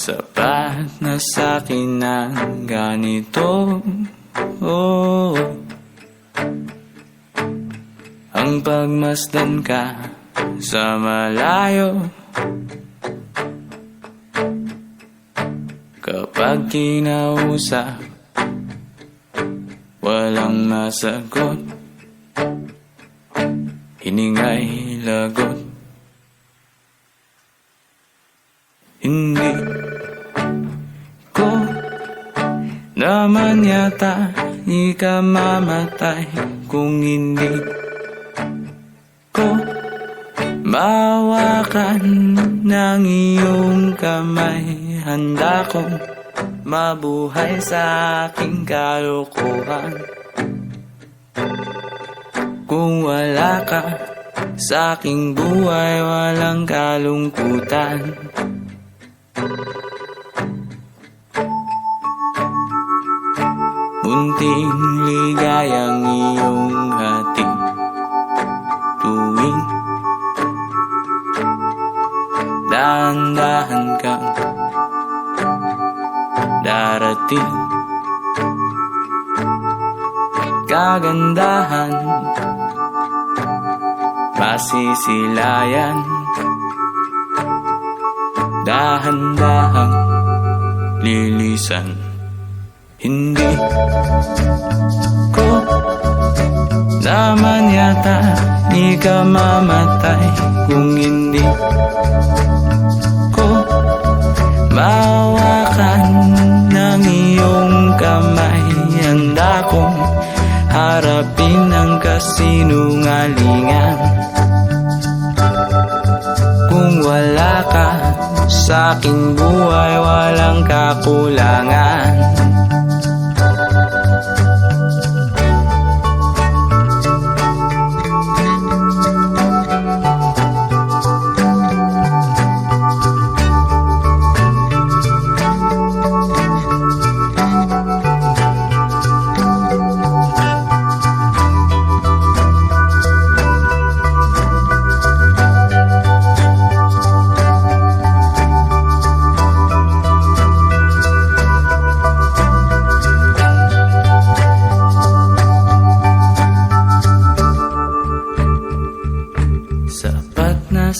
Sapat na sa'kin ang ganito. Oh. Ang pagmasdan ka sa malayo. Kapag kinausap Walang masagot. Hiningay lagot naman yata ikamamatay kung hindi ko mawakan ng iyong kamay. Handa kong mabuhay sa aking kalokohan kung wala ka sa aking buhay walang kalungkutan Munting ligayang iyong hatid. Tuwing Dahan-dahan kang Darating. Kagandahan Masisilayan. Dahan-dahang Lilisan hindi ko naman yata ikamamatay kung hindi ko mawakan ng iyong kamay handa kong harapin ang kasinungalingan. Kung wala ka sa aking buhay walang kakulangan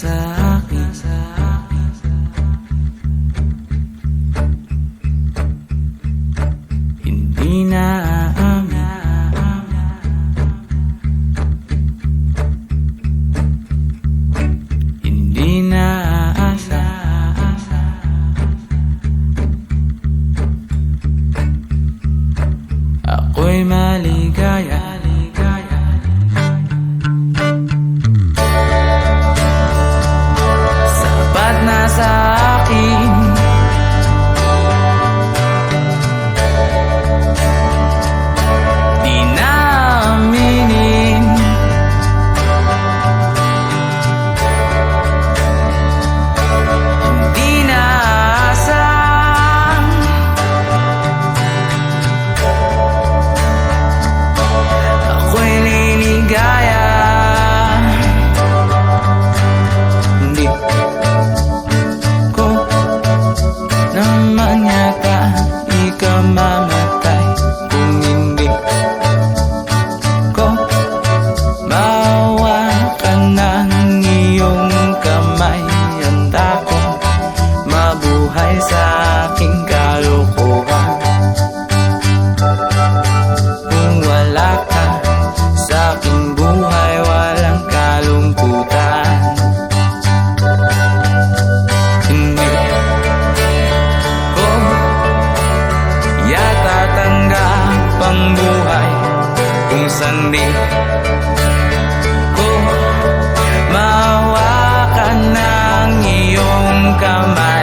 Sapat hindi ko mawakan ng iyong kamay.